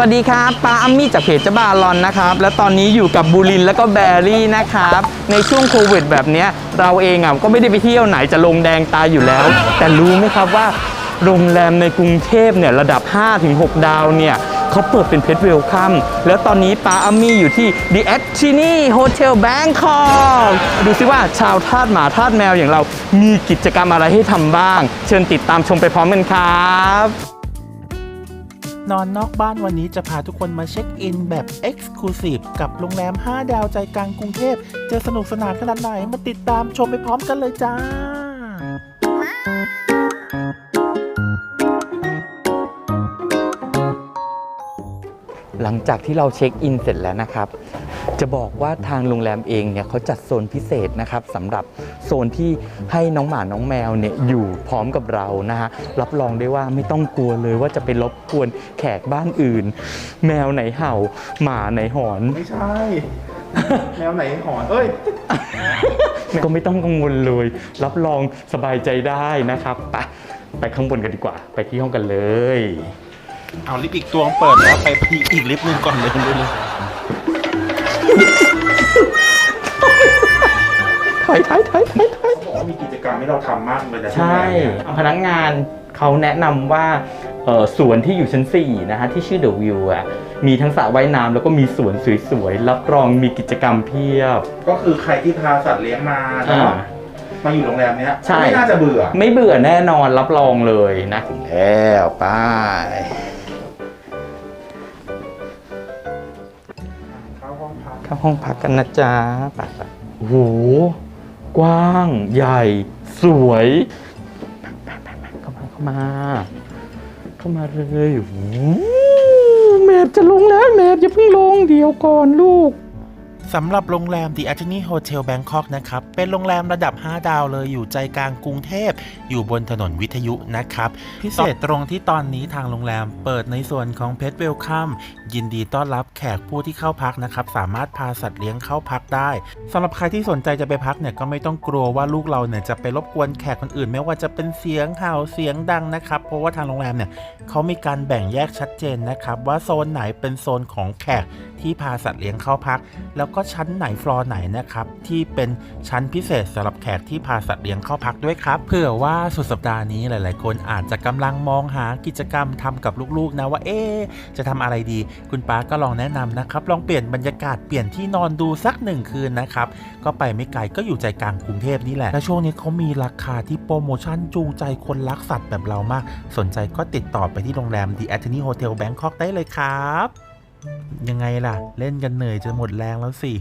วัสดีครับปาอัมมี่จากเพจเจาบาลอนนะครับ และตอนนี้อยู่กับบูลินแล้วก็แบรี่นะครับ ในช่วงโควิดแบบนี้เราเองอะก็ไม่ได้ไปเที่ยวไหนจะลงแดงตายอยู่แล้ว แต่รู้ไหมครับว่าโรงแรมในกรุงเทพเนี่ยระดับ 5-6 ดาวเนี่ยเขาเปิดเป็นเพจเวลคัมแล้วตอนนี้ปาอัมมี่อยู่ที่ The a c h i n i Hotel Bangkok ดูซิว่าชาวทาสหมาทาสแมวอย่างเรามีกิจกรรมอะไรให้ทำบ้าง เชิญติดตามชมไปพร้อมกันครับ นอนนอกบ้านวันนี้จะพาทุกคนมาเช็คอินแบบ Exclusive กับโรงแรม 5 ดาวใจกลางกรุงเทพจะสนุกสนานขนาดไหนมาติดตามชมไปพร้อมกันเลยจ้าหลังจากที่เราเช็คอินเสร็จแล้วนะครับ จะบอกว่าทางโรงแรมเองเนี่ยเขาจัดโซนพิเศษนะครับสำหรับ โซนที่ให้น้องหมาน้องแมวเนี่ยอยู่พร้อมกับเรานะฮะรับรองได้ว่าไม่ต้องกลัวเลยว่าจะไปรบกวนแขกบ้านอื่น แมวไหนเห่า หมาไหนหอน ไม่ใช่ แมวไหนหอนเอ้ย ก็ไม่ต้องกังวลเลย รับรองสบายใจได้นะครับไปไปข้างบนกันดีกว่า ไปที่ห้องกันเลย เอาลิฟต์อีกตัวเปิดแล้วไปอีกลิฟต์หนึงก่อนเลยเลย ถอยถอยถอยถอยถอยเขาบอกว่ามีกิจกรรมให้เราทำมากเลยนะใช่พนักงานเขาแนะนำว่าเอ่อสวนที่อยู่ชั้น 4 นะฮะ ที่ชื่อ The View อะ มีทั้งสระว่ายน้ำแล้วก็มีสวนสวยๆ รับรองมีกิจกรรมเพียบ ก็คือใครที่พาสัตว์เลี้ยงมาเนาะอ่ามาอยู่โรงแรมเนี้ยใช่ ไม่น่าจะเบื่อ ไม่เบื่อแน่นอนรับรองเลยนะถึงแล้วไป้ายเข้าห้องพัก เข้าห้องพักกันนะจ๊ะไปไปโอ้โห กว้าง ใหญ่ สวยเข้ามาเข้ามา เข้ามาเลยแมบจะลงแล้วแมบอย่าเพิ่งลงเดี๋ยวก่อนลูก สำหรับโรงแรม The a t o r ney Hotel Bangkok นะครับ เป็นโรงแรมระดับ 5 ดาวเลยอยู่ใจกลางกรุงเทพ อยู่บนถนนวิทยุนะครับ พิเศษตรงที่ตอนนี้ทางโรงแรมเปิดในส่วนของเพ t เวลคัมยินดีต้อนรับแขกผู้ที่เข้าพักนะครับ สามารถพาสัตว์เลี้ยงเข้าพักได้สำหรับใครที่สนใจจะไปพักเนี่ยก็ไม่ต้องกลัวว่าลูกเราเนี่ยจะไปรบกวนแขกคนอื่น ไม่ว่าจะเป็นเสียงเห่าเสียงดังนะครับ เพราะว่าทางโรงแรมเนี่ยเขามีการแบ่งแยกชัดเจนนะครับว่าโซนไหนเป็นโซนของแขกที่พาสัตว์เลี้ยงเข้าพักแล้วก็ชั้นไหนฟลอร์ไหนนะครับที่เป็นชั้นพิเศษสำหรับแขกที่พาสัตว์เลี้ยงเข้าพักด้วยครับ เผื่อว่าสุดสัปดาห์นี้หลาย ๆ คนอาจจะกำลังมองหากิจกรรมทำกับลูก ๆ นะว่าเอ๊จะทำอะไรดี คุณป้าก็ลองแนะนำนะครับ ลองเปลี่ยนบรรยากาศเปลี่ยนที่นอนดูสักหนึ่งคืนนะครับ ก็ไปไม่ไกลก็อยู่ใจกลางกรุงเทพนี่แหละ และช่วงนี้เขามีราคาที่โปรโมชั่นจูงใจคนรักสัตว์แบบเรามาก สนใจก็ติดต่อไปที่โรงแรม The a t o r ney Hotel Bangkok ได้เลยครับ ยังไงล่ะ เล่นกันเหนื่อยจะหมดแรงแล้วสิ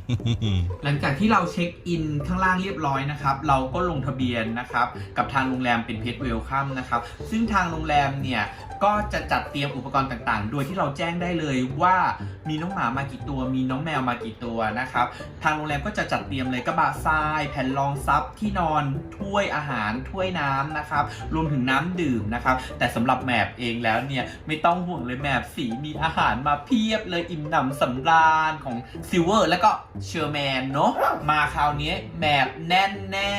หลังจากที่เราเช็คอินข้างล่างเรียบร้อยนะครับ เราก็ลงทะเบียนนะครับ กับทางโรงแรมเป็นเพจเวลคัมนะครับ ซึ่งทางโรงแรมเนี่ยก็จะจัดเตรียมอุปกรณ์ต่างๆ โดยที่เราแจ้งได้เลยว่ามีน้องหมามากี่ตัว มีน้องแมวมากี่ตัวนะครับ ทางโรงแรมก็จะจัดเตรียมเลยกระบะทราย แผ่นรองซับที่นอน ถ้วยอาหาร ถ้วยน้ำนะครับ รวมถึงน้ำดื่มนะครับ แต่สำหรับแมปเองแล้วเนี่ยไม่ต้องห่วงเลยแมปสีมีอาหารมาเพียบเลยอิ่มหนำสำราญของซิลเวอร์แล้วก็เชอร์แมนเนาะมาคราวนี้แมปแน่นแน่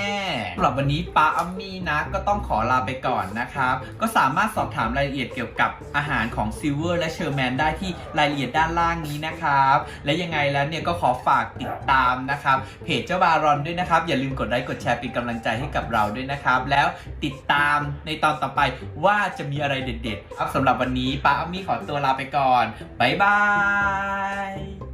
สำหรับวันนี้ป้าอัมมี่นะ ก็ต้องขอลาไปก่อนนะครับ ก็สามารถสอบถามรายละเอียดเกี่ยวกับอาหารของซิลเวอร์และเชอร์แมนได้ที่รายละเอียดด้านล่างนี้นะครับ และยังไงแล้วเนี่ยก็ขอฝากติดตามนะครับเพจเจ้าบารอนด้วยนะครับ อย่าลืมกดไลค์กดแชร์เป็นกำลังใจให้กับเราด้วยนะครับ แล้วติดตามในตอนต่อไปว่าจะมีอะไรเด็ดๆครับสำหรับวันนี้ป้าอัมมี่ขอตัวลาไปก่อนบ๊ายบาย Bye.